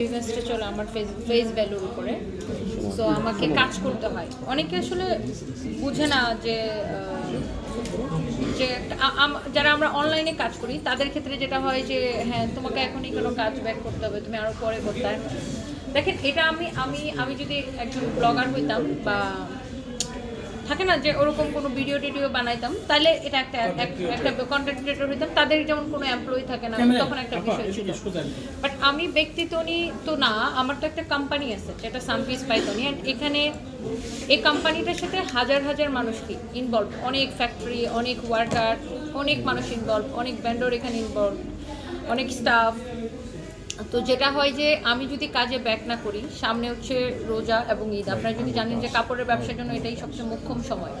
বিজনেসটা চলে আমার ফেস ফেস ভ্যালুর উপরে। সো আমাকে কাজ করতে হয়। অনেকে আসলে বুঝে না যে যে যারা আমরা অনলাইনে কাজ করি, তাদের ক্ষেত্রে যেটা হয় যে হ্যাঁ তোমাকে এখনই কোনো কাজ ব্যাক করতে হবে, তুমি আরও পরে করতে দেখেন, এটা আমি আমি আমি যদি একজন ব্লগার হইতাম বা থাকে না যে ওরকম কোনো ভিডিও টিডিও বানাইতাম তাহলে এটা একটা একটা কন্টেন্ট ক্রিয়েটর হইতাম তাদের যেমন কোনো এমপ্লয়ি থাকে না তখন একটা বিষয় ছিল। বাট আমি ব্যক্তিত্ব নিয়ে তো না আমার তো একটা কোম্পানি আছে যেটা সামপিস পাইতনি অ্যান্ড এখানে এই কোম্পানিটার সাথে হাজার হাজার মানুষ কি ইনভলভ অনেক ফ্যাক্টরি অনেক ওয়ার্কার অনেক মানুষ ইনভলভ অনেক ভেন্ডর এখানে ইনভলভ অনেক স্টাফ তো যেটা হয় যে আমি যদি কাজে ব্যাক না করি সামনে হচ্ছে রোজা এবং ঈদ। আপনারা যদি জানেন যে কাপড়ের ব্যবসার জন্য এটাই সবচেয়ে মোক্ষম সময়।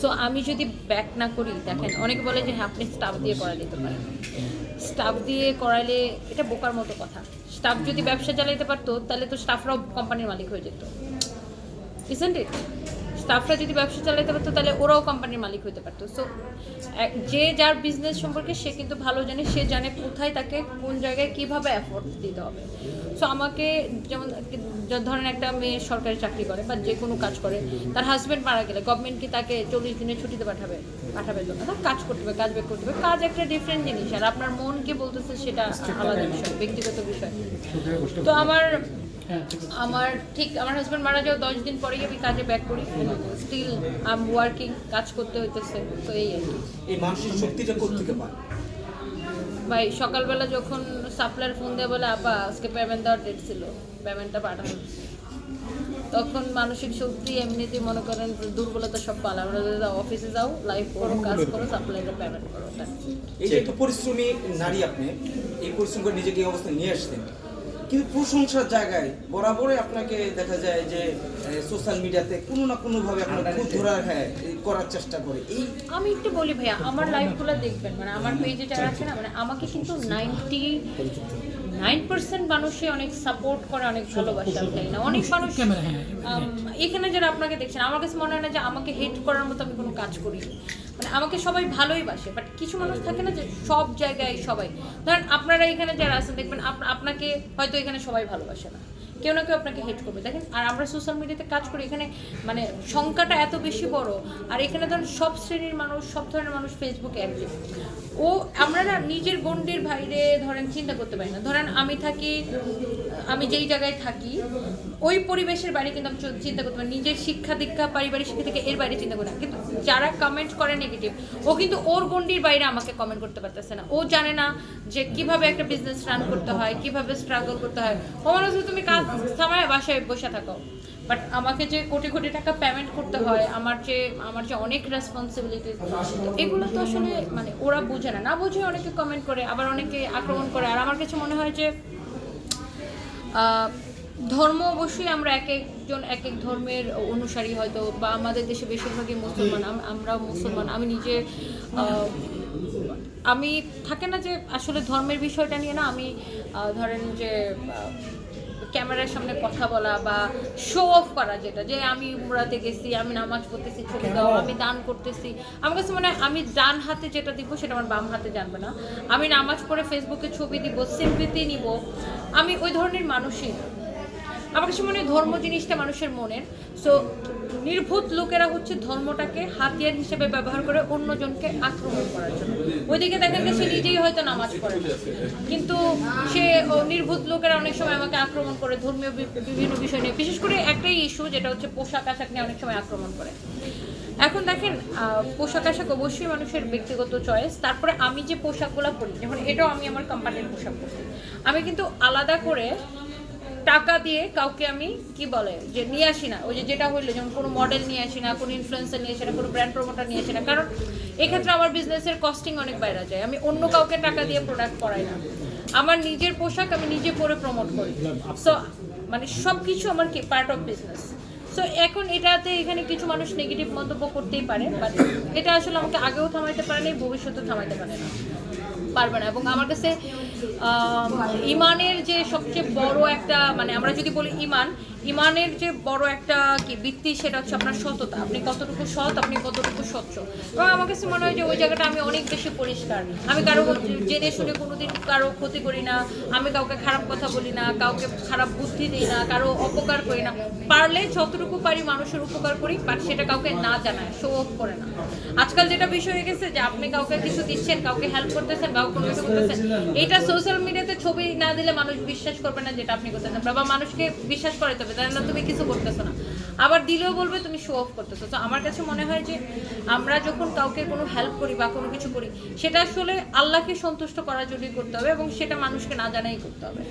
সো আমি যদি ব্যাক না করি দেখেন অনেকে বলে যে হ্যাঁ আপনি স্টাফ দিয়ে করা দিতে পারেন। স্টাফ দিয়ে করালে এটা বোকার মতো কথা। স্টাফ যদি ব্যবসা চালাইতে পারতো তাহলে তো স্টাফরাও কোম্পানির মালিক হয়ে যেত। ইসেন্ট ইট স্টাফরা যদি ব্যবসা চালাতে পারতো তাহলে ওরাও কোম্পানির মালিক হতে পারতো। সো যে যার বিজনেস সম্পর্কে সে কিন্তু ভালো জানে সে জানে কোথায় তাকে কোন জায়গায় কীভাবে অ্যাফোর্ড দিতে হবে। সো আমাকে যেমন ধরেন একটা মেয়ে সরকারি চাকরি করে বা যে কোনো কাজ করে তার হাজব্যান্ড মারা গেলে গভর্নমেন্ট কি তাকে চল্লিশ দিনের ছুটিতে পাঠাবে? পাঠাবে তো না তার কাজ করতে হবে কাজ বের করতে হবে। কাজ একটা ডিফারেন্ট জিনিস। আর আপনার মন কি বলতেছে সেটা আলাদা বিষয় ব্যক্তিগত বিষয়। তো আমার আমার ঠিক আমার হাজব্যান্ড মারা যাওয়ার দশ দিন পরেই আমি কাজে ব্যাক করি। স্টিল আম ওয়ার্কিং কাজ করতে হইতেছে তো এই আর কি। এই মানসিক শক্তিটা কোথেকে পান ভাই সকালবেলা যখন সাপ্লায়ার ফোন দিয়ে বলে আপা আজকে পেমেন্ট দেওয়ার ডেট ছিল পেমেন্টটা পাঠানো। তখন মানসিক শক্তি এমনিতেই মনে করেন দুর্বলতা সব পালা আমরা অফিসে যাও লাইফ করো কাজ করো সাপ্লাইটা পেমেন্ট করো এই যে একটা পরিশ্রমী নারী আপনি এই পরিশ্রম করে নিজেকে এই অবস্থায় নিয়ে আসছেন কিন্তু প্রশংসার জায়গায় বরাবরই আপনাকে দেখা যায় যে সোশ্যাল মিডিয়াতে কোনো না কোনো ভাবে আপনার খুব ধরার হ্যাঁ করার চেষ্টা করে। এই আমি একটু বলি ভাইয়া আমার লাইফগুলো দেখবেন মানে আমার পেজে যারা আছে না মানে আমাকে কিন্তু নাইনটি নাইন পার্সেন্ট মানুষই অনেক সাপোর্ট করে অনেক ভালোবাসা তাই না? অনেক মানুষ এখানে যারা আপনাকে দেখছেন আমার কাছে মনে হয় না যে আমাকে হেট করার মতো আমি কোনো কাজ করি। মানে আমাকে সবাই ভালোই বাসে বাট কিছু মানুষ থাকে না যে সব জায়গায় সবাই। ধরেন আপনারা এখানে যারা আছেন দেখবেন আপনাকে হয়তো এখানে সবাই ভালোবাসে না। কেউ না কেউ আপনাকে হেট করবে। দেখেন, আর আমরা সোশ্যাল মিডিয়াতে কাজ করি, এখানে মানে সংখ্যাটা এত বেশি বড়, আর এখানে ধরেন সব শ্রেণির মানুষ, সব ধরনের মানুষ ফেসবুকে অ্যাক্টিভ ও, আমরা না নিজের গণ্ডির বাইরে ধরেন চিন্তা করতে পারি না। ধরেন আমি থাকি আমি যেই জায়গায় থাকি, ওই পরিবেশের বাইরে কিন্তু আমি চিন্তা করতে পারি নিজের শিক্ষা দীক্ষা, পারিবারিক শিক্ষা থেকে এর বাইরে চিন্তা করি কিন্তু যারা কমেন্ট করে নেগেটিভ ও কিন্তু ওর গণ্ডির বাইরে আমাকে কমেন্ট করতে পারতেছে না। ও জানে না যে কীভাবে একটা বিজনেস রান করতে হয়, কীভাবে স্ট্রাগল করতে হয়। ও মনে হচ্ছে তুমি কাজ সময় বাসায় বসে থাকো। বাট আমাকে যে কোটি কোটি টাকা পেমেন্ট করতে হয়, আমার যে আমার যে অনেক রেসপন্সিবিলিটি এগুলো তো আসলে মানে ওরা বুঝে না। না বুঝে অনেকে কমেন্ট করে, আবার অনেকে আক্রমণ করে। আর আমার কাছে মনে হয় যে ধর্ম অবশ্যই আমরা এক একজন এক এক ধর্মের অনুসারী হয়তো, বা আমাদের দেশে বেশিরভাগই মুসলমান আমরা মুসলমান। আমি নিজে আমি থাকে না যে আসলে ধর্মের বিষয়টা নিয়ে না, আমি ধরেন যে ক্যামেরার সামনে কথা বলা বা শো অফ করা যেটা যে আমি উমরাতে গেছি আমি নামাজ পড়তেছি ছবি দাও আমি দান করতেছি। আমার কাছে মনে হয় আমি ডান হাতে যেটা দিব সেটা আমার বাম হাতে জানবে না। আমি নামাজ পড়ে ফেসবুকে ছবি দিব সেলফিতে নিব। আমি ওই ধরনের মানুষই আমার কাছে মনে হয় ধর্ম জিনিসটা মানুষের মনের। সো নির্ভূত লোকেরা হচ্ছে ধর্মটাকে হাতিয়ার হিসেবে ব্যবহার করে অন্যজনকে আক্রমণ করার জন্য। ওইদিকে দেখেন যে সে নিজেই হয়তো নামাজ পড়ে কিন্তু সে নির্ভূত লোকেরা অনেক সময় আমাকে আক্রমণ করে, ধর্মীয় বিভিন্ন বিষয় নিয়ে। বিশেষ করে একটাই ইস্যু যেটা হচ্ছে পোশাক আশাক নিয়ে অনেক সময় আক্রমণ করে। এখন দেখেন পোশাক আশাক অবশ্যই মানুষের ব্যক্তিগত চয়েস তারপরে আমি যে পোশাকগুলো পরি, যেমন এটাও আমি আমার কোম্পানির পোশাক পরি। আমি কিন্তু আলাদা করে টাকা দিয়ে কাউকে আমি কি বলে, যে নিয়ে আসি না। ওই যে যেটা হইল, যেমন কোনো মডেল নিয়ে আসি না, কোনো ইনফ্লুয়েন্সার নিয়ে আসি না, কোনো ব্র্যান্ড প্রমোটার নিয়ে আসি না। কারণ এক্ষেত্রে আমার বিজনেসের কস্টিং অনেক বাইরে যায়। আমি অন্য কাউকে টাকা দিয়ে প্রোডাক্ট করাই না। আমার নিজের পোশাক আমি নিজে পরে প্রমোট করি। সো মানে সব কিছু আমার কি পার্ট অফ বিজনেস সো এখন এটাতে এখানে কিছু মানুষ নেগেটিভ মন্তব্য করতেই পারে বাট এটা আসলে আমাকে আগেও থামাইতে পারে না ভবিষ্যতেও থামাইতে পারে না, পারবে না। এবং আমার কাছে ইমানের যে সবচেয়ে বড় একটা মানে আমরা যদি বলি ইমান ইমানের যে বড় একটা কি বৃত্তি সেটা হচ্ছে আপনার সততা। আপনি কতটুকু সৎ, আপনি কতটুকু স্বচ্ছ। এবং আমার কাছে মনে হয় যে ওই জায়গাটা আমি অনেক বেশি পরিষ্কার। আমি কারও জেনে শুনে কোনোদিন কারও ক্ষতি করি না। আমি কাউকে খারাপ কথা বলি না, কাউকে খারাপ বুদ্ধি দিই না, কারও অপকার করি না। পারলে যতটুকু পারি মানুষের উপকার করি বাট সেটা কাউকে না জানায় শো অফ করে না। আজকাল যেটা বিষয় হয়ে গেছে যে আপনি কাউকে কিছু দিচ্ছেন, কাউকে হেল্প করতেছেন, কাউকে কোনো কিছু করতেছেন, এটা সোশ্যাল মিডিয়াতে ছবি না দিলে মানুষ বিশ্বাস করবে না যেটা আপনি করতেছেন। বা মানুষকে বিশ্বাস করাইতে হবে তাই না তুমি কিছু করতেছো না। আবার দিলেও বলবে, তুমি শো অফ করতেছো। তো আমার কাছে মনে হয় যে, আমরা যখন কাউকে কোনো হেল্প করি বা কোনো কিছু করি, সেটা আসলে আল্লাহকে সন্তুষ্ট করার জন্যই করতে হবে এবং সেটা মানুষকে না জানাই করতে হবে।